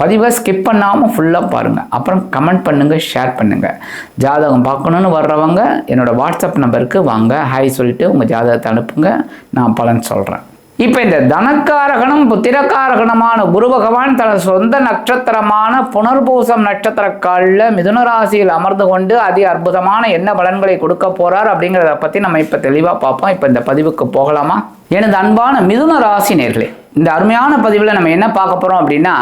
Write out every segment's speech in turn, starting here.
பதிவை ஸ்கிப் பண்ணாமல் ஃபுல்லாக பாருங்கள் அப்புறம் கமெண்ட் பண்ணுங்கள் ஷேர் பண்ணுங்கள் ஜாதகம் பார்க்கணுன்னு வர்றவங்க என்னோடய வாட்ஸ்அப் நம்பருக்கு வாங்க. ஹாய் சொல்லிட்டு உங்கள் ஜாதகத்தை அனுப்புங்க. நான் பலன் சொல்கிறேன் இப்போ இந்த தனக்காரகனும் புத்திரக்காரகணமான குரு பகவான் தனது சொந்த நட்சத்திரமான புனர்பூசம் நட்சத்திர காலில் மிதுன ராசியில் அமர்ந்து கொண்டு அதி அற்புதமான என்ன பலன்களை கொடுக்க போகிறார் அப்படிங்கிறத பற்றி நம்ம இப்போ தெளிவாக பார்ப்போம். இப்போ இந்த பதிவுக்கு போகலாமா? எனது அன்பான மிதுன ராசி நேர்களே இந்த அருமையான பதிவில் நம்ம என்ன பார்க்க போகிறோம் அப்படின்னா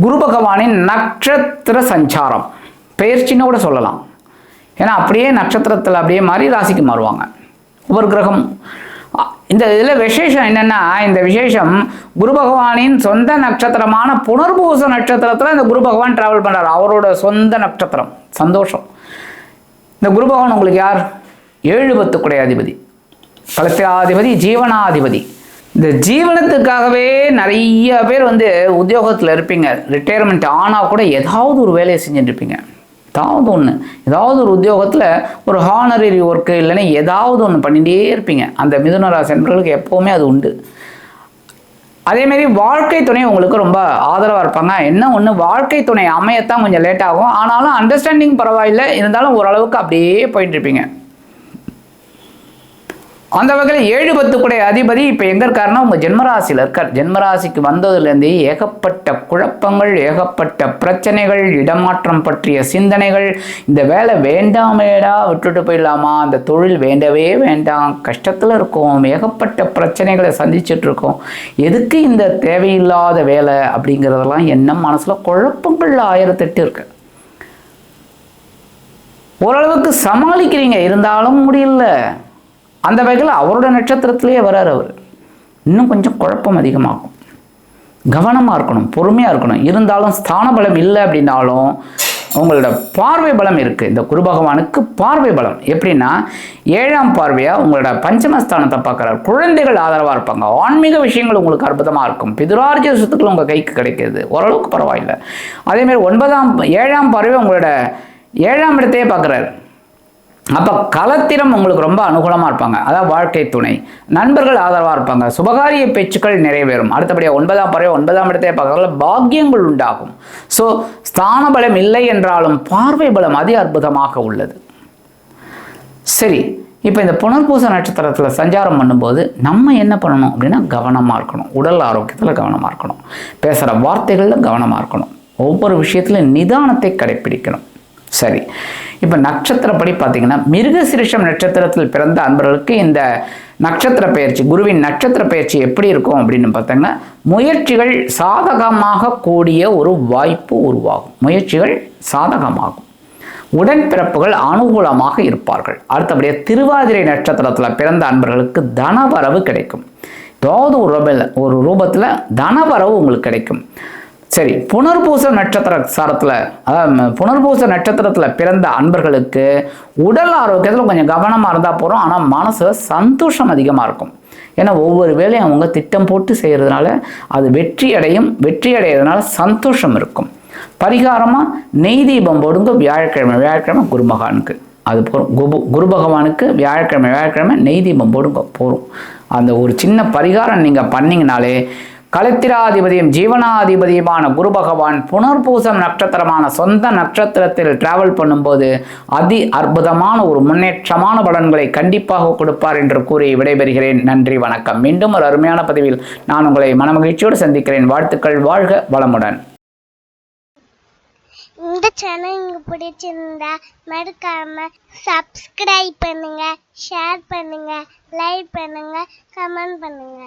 குரு பகவானின் நட்சத்திர சஞ்சாரம். பெயர்ச்சின்னு கூட சொல்லலாம். ஏன்னா அப்படியே நட்சத்திரத்தில் அப்படியே மாறி ராசிக்கு மாறுவாங்க. ஒவ்வொரு கிரகம் இந்த இதில் விசேஷம் என்னென்னா இந்த விசேஷம் குரு பகவானின் சொந்த நட்சத்திரமான புனர்பூச நட்சத்திரத்தில் இந்த குரு பகவான் ட்ராவல் பண்ணுறார் அவரோட சொந்த நட்சத்திரம். சந்தோஷம். இந்த குரு பகவான் உங்களுக்கு யார்? ஏழு பத்துக்குடைய அதிபதி கலத்திராதிபதி ஜீவனாதிபதி. இந்த ஜீவனத்துக்காகவே நிறைய பேர் வந்து உத்தியோகத்தில் இருப்பீங்க. ரிட்டையர்மெண்ட் ஆனால் கூட ஏதாவது ஒரு வேலையை செஞ்சுட்டுருப்பீங்க ஏதாவது ஒன்று ஏதாவது ஒரு உத்தியோகத்தில் ஒரு ஹானரரி ஒர்க்கு இல்லைன்னா ஏதாவது ஒன்று பண்ணிகிட்டே இருப்பீங்க. அந்த மிதுனராசி நண்பர்களுக்கு எப்போவுமே அது உண்டு. அதேமாரி வாழ்க்கை துணை உங்களுக்கு ரொம்ப ஆதரவாக இருப்பாங்க. என்ன ஒன்று வாழ்க்கை துணை அமையத்தான் கொஞ்சம் லேட் ஆகும். ஆனாலும் அண்டர்ஸ்டாண்டிங் பரவாயில்லை. இருந்தாலும் ஓரளவுக்கு அப்படியே போயிட்டு இருப்பீங்க. அந்த வகையில் ஏழு பத்துக்குடைய அதிபதி இப்போ எங்கே இருக்காருன்னா உங்கள் ஜென்மராசியில் இருக்கார். ஜென்மராசிக்கு வந்ததுலேருந்தே ஏகப்பட்ட குழப்பங்கள் ஏகப்பட்ட பிரச்சனைகள் இடமாற்றம் பற்றிய சிந்தனைகள் இந்த வேலை வேண்டாமேடா விட்டுட்டு போயிடலாமா அந்த தொழில் வேண்டவே வேண்டாம் கஷ்டத்தில் இருக்கோம் ஏகப்பட்ட பிரச்சனைகளை சந்திச்சுட்டு இருக்கோம். எதுக்கு இந்த தேவையில்லாத வேலை அப்படிங்கிறதெல்லாம் என்ன மனசில் குழப்பங்கள் ஆயிரத்தெட்டு இருக்கு. ஓரளவுக்கு சமாளிக்கிறீங்க இருந்தாலும் முடியல. அந்த வகையில் அவரோட நட்சத்திரத்திலேயே வரார் அவர். இன்னும் கொஞ்சம் குழப்பம் அதிகமாகும். கவனமாக இருக்கணும் பொறுமையாக இருக்கணும். இருந்தாலும் ஸ்தான பலம் இல்லை அப்படின்னாலும் உங்களோட பார்வை பலம் இருக்குது இந்த குரு பகவானுக்கு பார்வை பலம். எப்படின்னா ஏழாம் பார்வையாக உங்களோட பஞ்சமஸ்தானத்தை பார்க்குறாரு. குழந்தைகள் ஆதரவாக இருப்பாங்க. ஆன்மீக விஷயங்கள் உங்களுக்கு அற்புதமாக இருக்கும். பிதுரார்ஜ சொத்துக்கள் உங்கள் கைக்கு கிடைக்கிது ஓரளவுக்கு பரவாயில்லை. அதேமாரி ஒன்பதாம் ஏழாம் பார்வை உங்களோட ஏழாம் இடத்தையே பார்க்குறாரு. அப்போ களத்திரம் உங்களுக்கு ரொம்ப அனுகூலமாக இருப்பாங்க. அதான் வாழ்க்கை துணை. நண்பர்கள் ஆதரவாக இருப்பாங்க. சுபகாரிய பேச்சுக்கள் நிறைவேறும். அடுத்தபடியாக ஒன்பதாம் பறவை ஒன்பதாம் இடத்தை பார்க்கறதுல பாக்கியங்கள் உண்டாகும். ஸோ ஸ்தான பலம் இல்லை என்றாலும் பார்வை பலம் அதி அற்புதமாக உள்ளது. சரி இப்போ இந்த புனர்பூச நட்சத்திரத்தில் சஞ்சாரம் பண்ணும்போது நம்ம என்ன பண்ணணும் அப்படின்னா கவனமாக இருக்கணும். உடல் ஆரோக்கியத்தில் கவனமாக இருக்கணும். பேசுகிற வார்த்தைகளில் கவனமாக இருக்கணும். ஒவ்வொரு விஷயத்திலும் நிதானத்தை கடைப்பிடிக்கணும். சரி. இப்போ நட்சத்திரப்படி பார்த்தீங்கன்னா மிருகசிரிஷம் நட்சத்திரத்தில் பிறந்த அன்பர்களுக்கு இந்த நட்சத்திர பயிற்சி குருவின் நட்சத்திர பயிற்சி எப்படி இருக்கும் அப்படின்னு பார்த்தீங்கன்னா முயற்சிகள் சாதகமாக கூடிய ஒரு வாய்ப்பு உருவாகும். முயற்சிகள் சாதகமாகும். உடன்பிறப்புகள் அனுகூலமாக இருப்பார்கள். அடுத்தபடியாக திருவாதிரை நட்சத்திரத்தில் பிறந்த அன்பர்களுக்கு தனவரவு கிடைக்கும். ஏதாவது ஒரு ரூபத்தில் ஒரு ரூபத்தில் தனவரவு உங்களுக்கு கிடைக்கும். சரி புனர்பூச நட்சத்திர சாரத்தில் அதாவது புனர்பூச நட்சத்திரத்தில் பிறந்த அன்பர்களுக்கு உடல் ஆரோக்கியத்தில் கொஞ்சம் கவனமாக இருந்தால் போகிறோம் ஆனால் மனசில் சந்தோஷம் அதிகமாக இருக்கும். ஏன்னா ஒவ்வொரு வேலையும் அவங்க திட்டம் போட்டு செய்கிறதுனால அது வெற்றி அடையும் வெற்றி அடைகிறதுனால சந்தோஷம் இருக்கும். பரிகாரமாக நெய் தீபம் போடுங்க வியாழக்கிழமை வியாழக்கிழமை குரு மகானுக்கு அது போகிறோம் குரு குரு பகவானுக்கு வியாழக்கிழமை வியாழக்கிழமை நெய் தீபம் போடுங்க போகிறோம் அந்த ஒரு சின்ன பரிகாரம் நீங்கள் பண்ணிங்கனாலே கலத்திராதிபதியும் ஜீவனாதிபதியுமான குரு பகவான் புனர்பூசம் நட்சத்திரமான சொந்த நட்சத்திரத்தில் டிராவல் பண்ணும்போது அதி அற்புதமான ஒரு முன்னேற்றமான பலன்களை கண்டிப்பாக கொடுப்பார் என்று கூறி விடைபெறுகிறேன். நன்றி வணக்கம். மீண்டும் ஒரு அருமையான பதிவில் நான் உங்களை மனமகிழ்ச்சியோடு சந்திக்கிறேன். வாழ்த்துக்கள் வாழ்க வளமுடன். இந்த சேனல் உங்களுக்கு பிடிச்சிருந்தா மறக்காம சப்ஸ்கிரைப் பண்ணுங்க ஷேர் பண்ணுங்க லைக் பண்ணுங்க கமெண்ட் பண்ணுங்க.